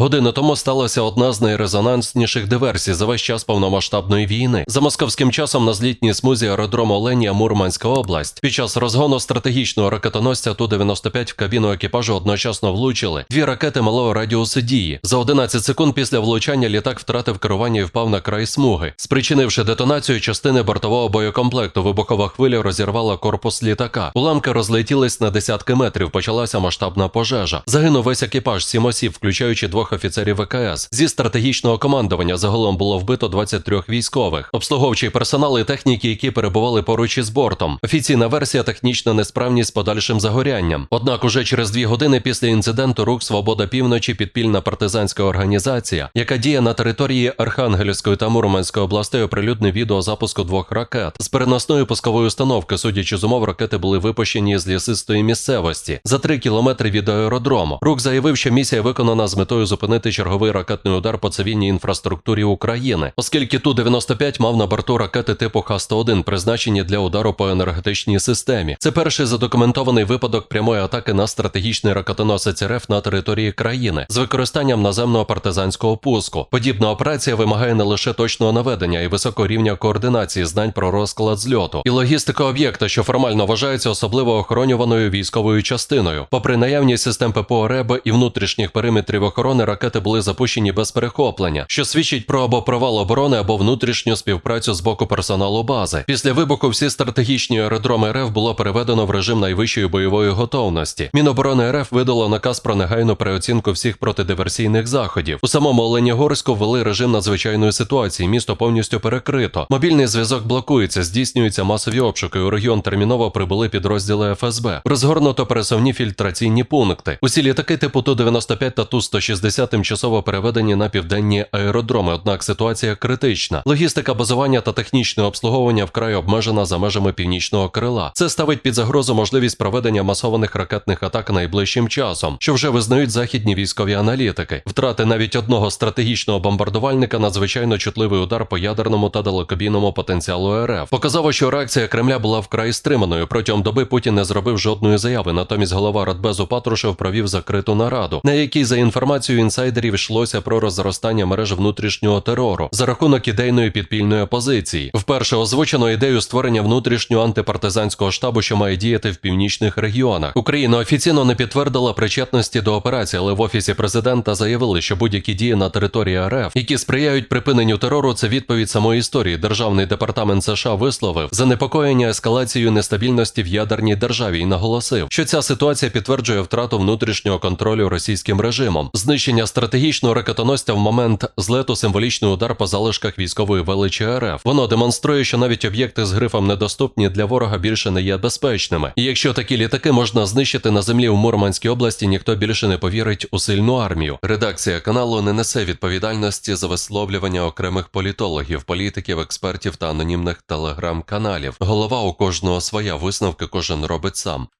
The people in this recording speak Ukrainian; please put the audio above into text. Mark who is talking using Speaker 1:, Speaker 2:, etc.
Speaker 1: Годину тому сталася одна з найрезонансніших диверсій за весь час повномасштабної війни. За московським часом на злітній смузі аеродрому Оленія Мурманська область. Під час розгону стратегічного ракетоносця Ту-95 в кабіну екіпажу одночасно влучили дві ракети малого радіусу дії. За 11 секунд після влучання літак втратив керування і впав на край смуги, спричинивши детонацію частини бортового боєкомплекту. Вибухова хвиля розірвала корпус літака. Уламки розлетілись на десятки метрів. Почалася масштабна пожежа. Загинув весь екіпаж, сім осіб, включаючи двох офіцерів ВКС. Зі стратегічного командування загалом було вбито 23 військових, обслуговуючий персонал і техніки, які перебували поруч із бортом. Офіційна версія технічна несправність з подальшим загорянням. Однак, уже через дві години після інциденту рух Свобода півночі підпільна партизанська організація, яка діє на території Архангельської та Мурманської областей, оприлюднив відео запуску двох ракет з переносної пускової установки. Судячи з умов, ракети були випущені з лісистої місцевості за три кілометри від аеродрому. Рук заявив, що місія виконана з метою зупинити черговий ракетний удар по цивільній інфраструктурі України, оскільки ту 95 мав на борту ракети типу Х-101, призначені для удару по енергетичній системі. Це перший задокументований випадок прямої атаки на стратегічний ракетоносець РФ на території країни з використанням наземного партизанського пуску. Подібна операція вимагає не лише точного наведення і високого рівня координації знань про розклад зльоту і логістика об'єкта, що формально вважається особливо охоронюваною військовою частиною. Попри наявність систем ППО РЕБ і внутрішніх периметрів охорони, ракети були запущені без перехоплення, що свідчить про або провал оборони, або внутрішню співпрацю з боку персоналу бази. Після вибуху всі стратегічні аеродроми РФ було переведено в режим найвищої бойової готовності. Міноборони РФ видало наказ про негайну переоцінку всіх протидиверсійних заходів. У самому Оленігорську ввели режим надзвичайної ситуації. Місто повністю перекрито. Мобільний зв'язок блокується, здійснюються масові обшуки. У регіон терміново прибули підрозділи ФСБ. Розгорнуто пересувні фільтраційні пункти. Усі літаки типу Ту-95 та Ту-160 тимчасово переведені на південні аеродроми. Однак ситуація критична. Логістика базування та технічне обслуговування вкрай обмежена за межами північного крила. Це ставить під загрозу можливість проведення масованих ракетних атак найближчим часом, що вже визнають західні військові аналітики. Втрати навіть одного стратегічного бомбардувальника надзвичайно чутливий удар по ядерному та далекобійному потенціалу РФ. Показово, що реакція Кремля була вкрай стриманою. Протягом доби Путін не зробив жодної заяви. Натомість голова Радбезу Патрушев провів закриту нараду, на якій за інформацією інсайдерів йшлося про розростання мереж внутрішнього терору за рахунок ідейної підпільної опозиції. Вперше озвучено ідею створення внутрішнього антипартизанського штабу, що має діяти в північних регіонах. Україна офіційно не підтвердила причетності до операції, але в офісі президента заявили, що будь-які дії на території РФ, які сприяють припиненню терору, це відповідь самої історії. Державний департамент США висловив занепокоєння ескалацією нестабільності в ядерній державі і наголосив, що ця ситуація підтверджує втрату внутрішнього контролю російським режимом, знищення стратегічного ракетоносця в момент злету символічний удар по залишках військової величі РФ. Воно демонструє, що навіть об'єкти з грифом недоступні для ворога більше не є безпечними. І якщо такі літаки можна знищити на землі в Мурманській області, ніхто більше не повірить у сильну армію. Редакція каналу не несе відповідальності за висловлювання окремих політологів, політиків, експертів та анонімних телеграм-каналів. Голова у кожного своя висновки кожен робить сам.